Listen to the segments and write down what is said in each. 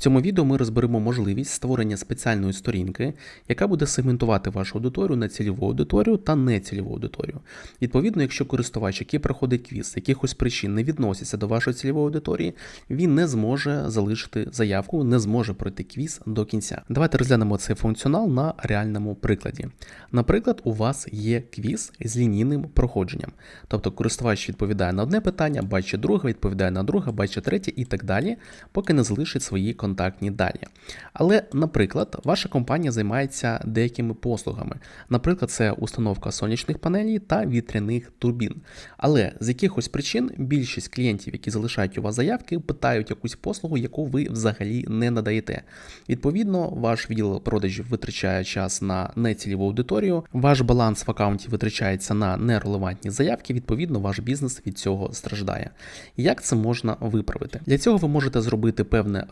цьому відео ми розберемо можливість створення спеціальної сторінки, яка буде сегментувати вашу аудиторію на цільову аудиторію та нецільову аудиторію. Відповідно, якщо користувач, який проходить квіз, з якихось причин не відноситься до вашої цільової аудиторії, він не зможе залишити заявку, не зможе пройти квіз до кінця. Давайте розглянемо цей функціонал на реальному прикладі. Наприклад, у вас є квіз з лінійним проходженням, тобто користувач відповідає на одне питання, бачить друге, відповідає на друге, бачить третє і так далі, поки не залишить свої контактні дані. Але, наприклад, ваша компанія займається деякими послугами. Наприклад, це установка сонячних панелей та вітряних турбін. Але з якихось причин більшість клієнтів, які залишають у вас заявки, питають якусь послугу, яку ви взагалі не надаєте. Відповідно, ваш відділ продажів витрачає час на нецільову аудиторію, ваш баланс в аккаунті витрачається на нерелевантні заявки. Відповідно, ваш бізнес від цього страждає. Як це можна виправити? Для цього ви можете зробити певне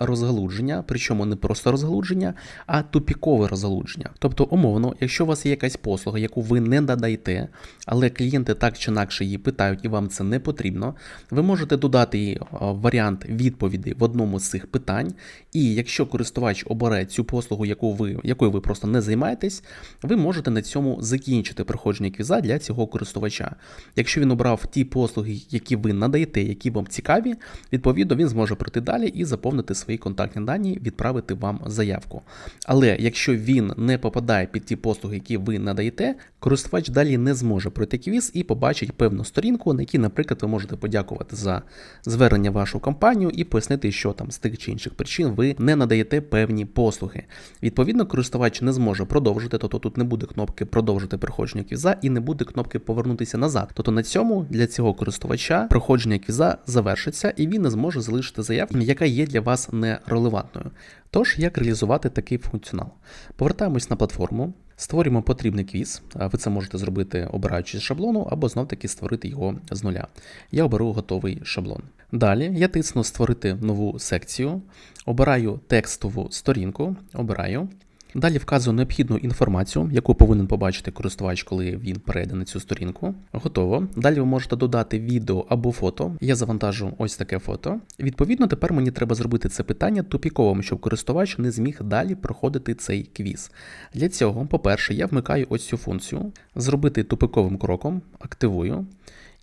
розгалудження, причому не просто розгалудження, а тупікове розгалудження. Тобто, умовно, якщо у вас є якась послуга, яку ви не надаєте, але клієнти так чи інакше її питають, і вам це не потрібно, ви можете додати е, варіант відповіді в одному з цих питань. І якщо користувач обере цю послугу, яку ви, якою ви просто не займаєтесь, ви можете на цьому закінчити проходження квіза для цього користувача. Якщо він обрав ті послуги, які ви надаєте, які вам цікаві, відповідно він зможе пройти далі і заповнити свої контактні дані, відправити вам заявку. Але якщо він не попадає під ті послуги, які ви надаєте, користувач далі не зможе пройти квіз і побачить певну сторінку, на якій, наприклад, ви можете подякувати за звернення вашу компанію і пояснити, що там з тих чи інших причин ви не надаєте певні послуги. Відповідно, користувач не зможе продовжити, тобто тут не буде кнопки продовжити проходження квіза і не буде кнопки повернутися назад. Тобто на цьому для цього користувача проходження квіза завершиться і він не зможе залишити заявку, яка є для вас нерелевантною. Тож, як реалізувати такий функціонал? Повертаємось на платформу, створюємо потрібний квіз. Ви це можете зробити, обираючи шаблону, або знов-таки створити його з нуля. Я оберу готовий шаблон. Далі я тисну Створити нову секцію, обираю текстову сторінку, обираю. Далі вказую необхідну інформацію, яку повинен побачити користувач, коли він перейде на цю сторінку. Готово. Далі ви можете додати відео або фото. Я завантажу ось таке фото. Відповідно, тепер мені треба зробити це питання тупіковим, щоб користувач не зміг далі проходити цей квіз. Для цього, по-перше, я вмикаю ось цю функцію, зробити тупиковим кроком, активую.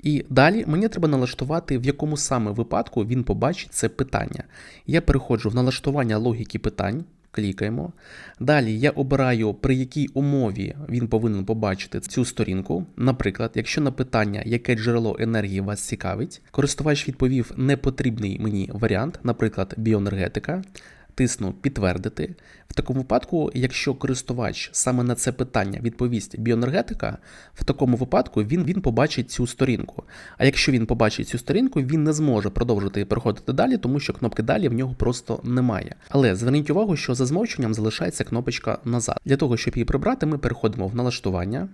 І далі мені треба налаштувати, в якому саме випадку він побачить це питання. Я переходжу в налаштування логіки питань. Клікаємо. Далі я обираю, при якій умові він повинен побачити цю сторінку. Наприклад, якщо на питання, яке джерело енергії вас цікавить, користувач відповів непотрібний мені варіант, наприклад, біоенергетика. Тисну підтвердити. В такому випадку, якщо користувач саме на це питання відповість біоенергетика, в такому випадку він він побачить цю сторінку. А якщо він побачить цю сторінку, він не зможе продовжити переходити далі, тому що кнопки далі в нього просто немає. Але зверніть увагу, що за змовченням залишається кнопочка назад. Для того, щоб її прибрати, ми переходимо в налаштування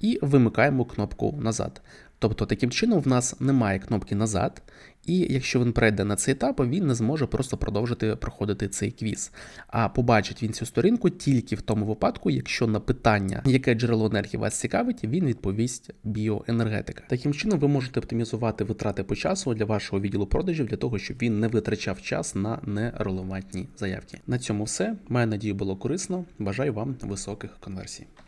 і вимикаємо кнопку назад. Тобто, таким чином, в нас немає кнопки назад, і якщо він перейде на цей етап, він не зможе просто продовжити проходити цей квіз. А побачить він цю сторінку тільки в тому випадку, якщо на питання, яке джерело енергії вас цікавить, він відповість біоенергетика. Таким чином, ви можете оптимізувати витрати по часу для вашого відділу продажів для того, щоб він не витрачав час на нерелевантні заявки. На цьому все. Маю надію, було корисно. Бажаю вам високих конверсій.